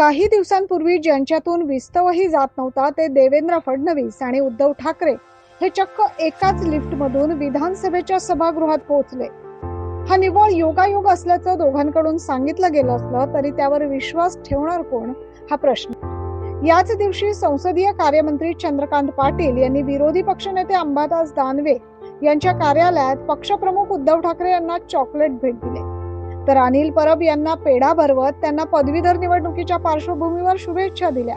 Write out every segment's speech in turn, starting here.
काही दिवसांपूर्वी ज्यांच्यातून विस्तवही जात नव्हता ते देवेंद्र फडणवीस आणि उद्धव ठाकरे हे चक्क एकाच लिफ्टमधून विधानसभेच्या सभागृहात पोहोचले. हा निव्वळ योगायोग असल्याचं दोघांकडून सांगितलं गेलं असलं तरी त्यावर विश्वास ठेवणार कोण? हा प्रश्न. याच दिवशी संसदीय कार्यमंत्री चंद्रकांत पाटील यांनी विरोधी पक्षनेते अंबादास दानवे यांच्या कार्यालयात पक्षप्रमुख उद्धव ठाकरे यांना चॉकलेट भेट दिले. तर अनिल परब यांना पेढा भरवत त्यांना पदवीधर निवडणुकीच्या पार्श्वभूमीवर शुभेच्छा दिल्या.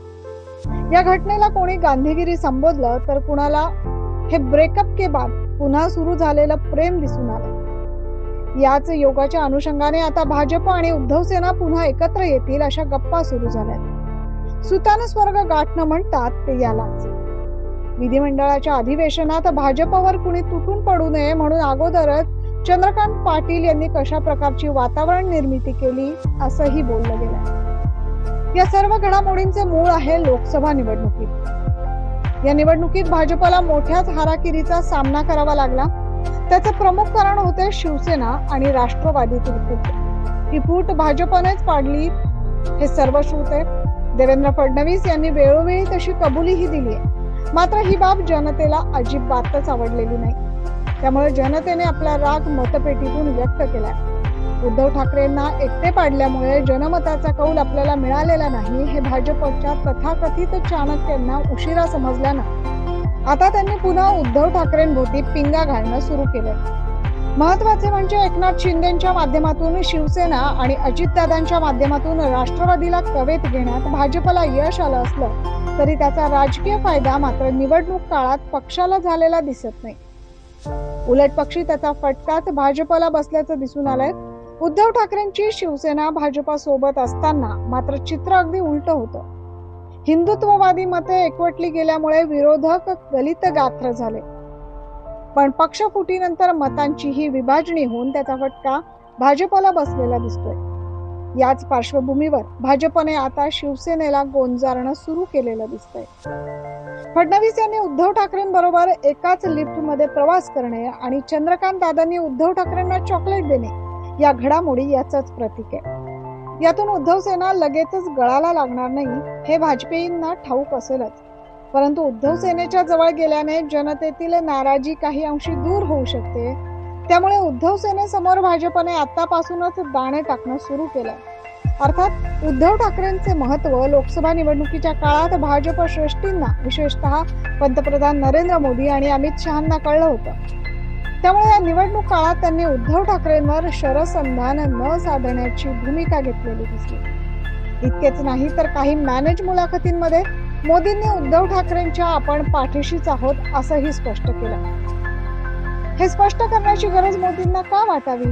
या घटनेला कोणी गांधीगिरी संबोधलं तर कुणाला? हे ब्रेकअप के बाद पुन्हा सुरू झालेलं प्रेम दिसून आलं. याच योगाच्या अनुषंगाने आता भाजप आणि उद्धव सेना पुन्हा एकत्र येतील अशा गप्पा सुरू झाल्या. सुतान स्वर्ग गाठणं म्हणतात ते यालाच. विधिमंडळाच्या अधिवेशनात भाजपवर कुणी तुटून पडू नये म्हणून अगोदरच चंद्रकांत पाटील यांनी कशा प्रकारची वातावरण निर्मिती केली असंही बोललं गेलं या सर्व घडामोडींचे मूळ आहे लोकसभा निवडणुकीत. या निवडणुकीत भाजपला मोठ्याच हाराकिरीचा सामना करावा लागला. त्याचे प्रमुख कारण होते शिवसेना आणि राष्ट्रवादीतील फूट ही फूट भाजपनेच पाडली हे सर्व श्रोते देवेंद्र फडणवीस यांनी वेळोवेळी तशी कबुलीही दिली मात्र ही बाब जनतेला अजिबातच आवडलेली नाही. त्यामुळे जनतेने आपला राग मतपेटीतून व्यक्त केला उद्धव ठाकरेंना एकटे पाडल्यामुळे जनमताचा कौल आपल्याला मिळालेला नाही हे भाजपच्या तथाकथित चाणक्यांना उशिरा समजल्यानं. आता त्यांनी पुन्हा उद्धव ठाकरेंभोवती पिंगा घालणं सुरू केलं महत्त्वाचे म्हणजे एकनाथ शिंदेच्या माध्यमातून शिवसेना आणि अजितदादांच्या माध्यमातून राष्ट्रवादीला कवेत घेण्यात भाजपला यश आलं असलं तरी त्याचा राजकीय फायदा मात्र निवडणूक काळात पक्षाला झालेला दिसत नाही. उलट पक्षी त्याचा फटकाच भाजपला बसल्याचं दिसून आलंय. उद्धव ठाकरेंची शिवसेना भाजपा सोबत असताना मात्र चित्र अगदी उलट होतं. हिंदुत्ववादी मते एकवटली गेल्यामुळे विरोधक दलित गात्र झाले. पण पक्ष फुटीनंतर मतांची ही विभाजणी होऊन त्याचा फटका भाजपला बसलेला दिसतोय. याच पार्श्वभूमीवर भाजपने आता शिवसेनेला गोंजारणं सुरू केलेलं दिसतंय. फडणवीस यांनी उद्धव ठाकरेंबरोबर एकाच लिफ्टमध्ये प्रवास करणे आणि चंद्रकांत दादांनी उद्धव ठाकरेंना चॉकलेट देणे या घडामोडी याचंच प्रतीक आहे. यातून उद्धव सेना लगेचच गळाला लागणार नाही हे वाजपेयींना ठाऊक असेलच. परंतु उद्धव सेनेच्या जवळ गेल्याने जनतेतील नाराजी काही अंशी दूर होऊ शकते त्यामुळे उद्धव सेनेसमोर भाजपने आतापासूनच दाणे टाकणं सुरू केलं अर्थात उद्धव ठाकरेंचे महत्त्व लोकसभा निवडणुकीच्या काळात भाजप श्रेष्ठींना विशेषतः पंतप्रधान नरेंद्र मोदी आणि अमित शहांना कळलं होतं. त्यामुळे या निवडणूक काळात त्यांनी उद्धव ठाकरेंवर शरसंधान न साधण्याची भूमिका घेतलेली दिसली. इतकेच नाही तर काही मॅनेज मुलाखतींमध्ये मोदींनी उद्धव ठाकरेंच्या आपण पाठीशीच आहोत असंही स्पष्ट केलं. हे स्पष्ट करण्याची गरज मोदींना का वाटावी?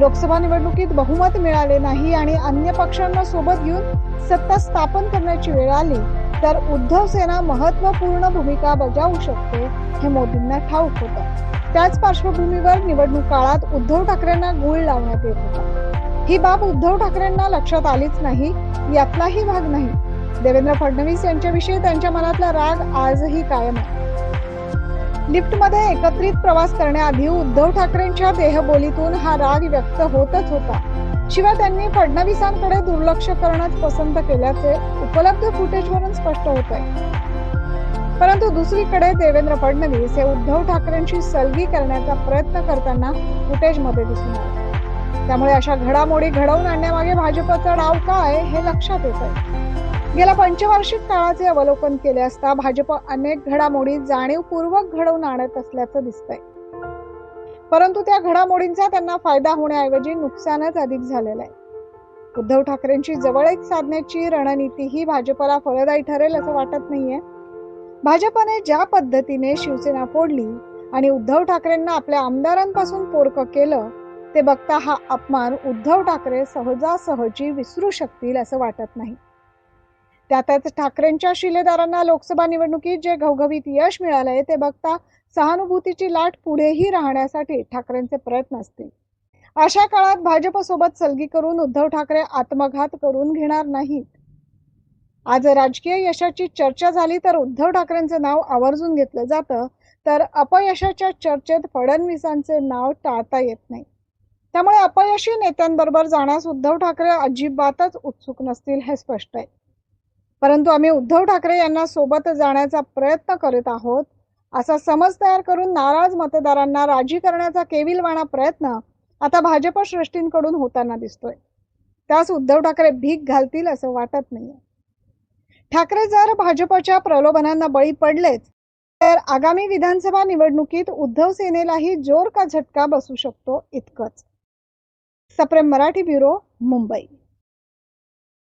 लोकसभा निवडणुकीत बहुमत मिळाले नाही आणि अन्य पक्षांना सोबत घेऊन सत्ता स्थापन करण्याची वेळ आली तर उद्धव सेना महत्त्वपूर्ण भूमिका बजावू शकते हे मोदींना ठाऊक होतं. त्याच पार्श्वभूमीवर निवडणूक काळात उद्धव ठाकरेंना गुळ लावण्यात येत होता. ही बाब उद्धव ठाकरेंना लक्षात आलीच नाही यातलाही भाग नाही. देवेंद्र फडणवीस यांच्याविषयी त्यांच्या मनातला राग आजही कायम आहे. लिफ्टमध्ये एकत्रित प्रवास करण्याआधी उद्धव ठाकरेंच्या देहबोलीतून हा राग व्यक्त होतच होता. शिवाय त्यांनी फडणवीसांकडे दुर्लक्ष करणंच पसंत केल्याचे उपलब्ध फुटेजवरून स्पष्ट होत आहे परंतु दुसरीकडे देवेंद्र फडणवीस हे उद्धव ठाकरेंची सलगी करण्याचा प्रयत्न करताना फुटेजमध्ये दिसून आले. त्यामुळे अशा घडामोडी घडवून आणण्यामागे भाजपचा डाव काय हे लक्षात येत आहे गेल्या पंचवार्षिक काळाचे अवलोकन केले असता भाजप अनेक घडामोडी जाणीवपूर्वक घडवून आणत असल्याचं दिसतंय. परंतु त्या घडामोडींचा त्यांना फायदा होण्याऐवजी नुकसानच अधिक झालेलं आहे. उद्धव ठाकरेंची जवळ एक साधण्याची रणनीती ही भाजपला फलदायी ठरेल असं वाटत नाहीये. भाजपने ज्या पद्धतीने शिवसेना फोडली आणि उद्धव ठाकरेंना आपल्या आमदारांपासून पोरक केलं ते बघता हा अपमान उद्धव ठाकरे सहजासहजी विसरू शकतील असं वाटत नाही. त्यातच ठाकरेंच्या शिलेदारांना लोकसभा निवडणुकीत जे घवघवीत यश मिळालंय ते बघता सहानुभूतीची लाट पुढेही राहण्यासाठी ठाकरेंचे प्रयत्न असतील. अशा काळात भाजपसोबत सलगी करून उद्धव ठाकरे आत्मघात करून घेणार नाहीत. आज राजकीय यशाची चर्चा झाली तर उद्धव ठाकरेंचं नाव आवर्जून घेतलं जातं तर अपयशाच्या चर्चेत फडणवीसांचे नाव टाळता येत नाही. त्यामुळे अपयशी नेत्यांबरोबर जाण्यास उद्धव ठाकरे अजिबातच उत्सुक नसतील हे स्पष्ट आहे. परंतु आम्ही उद्धव ठाकरे यांना सोबत जाण्याचा प्रयत्न करत आहोत. असा समज तयार करून नाराज मतदारांना राजी करण्याचा केविलवाणा प्रयत्न आता भाजप श्रेष्ठींकडून होताना दिसतोय. त्यास उद्धव ठाकरे भीक घालतील असं वाटत नाहीये. ठाकरे जर भाजपच्या प्रलोभनांना बळी पडलेच तर आगामी विधानसभा निवडणुकीत उद्धव सेनेलाही जोर का झटका बसू शकतो इतकंच. सप्रेम मराठी ब्युरो मुंबई.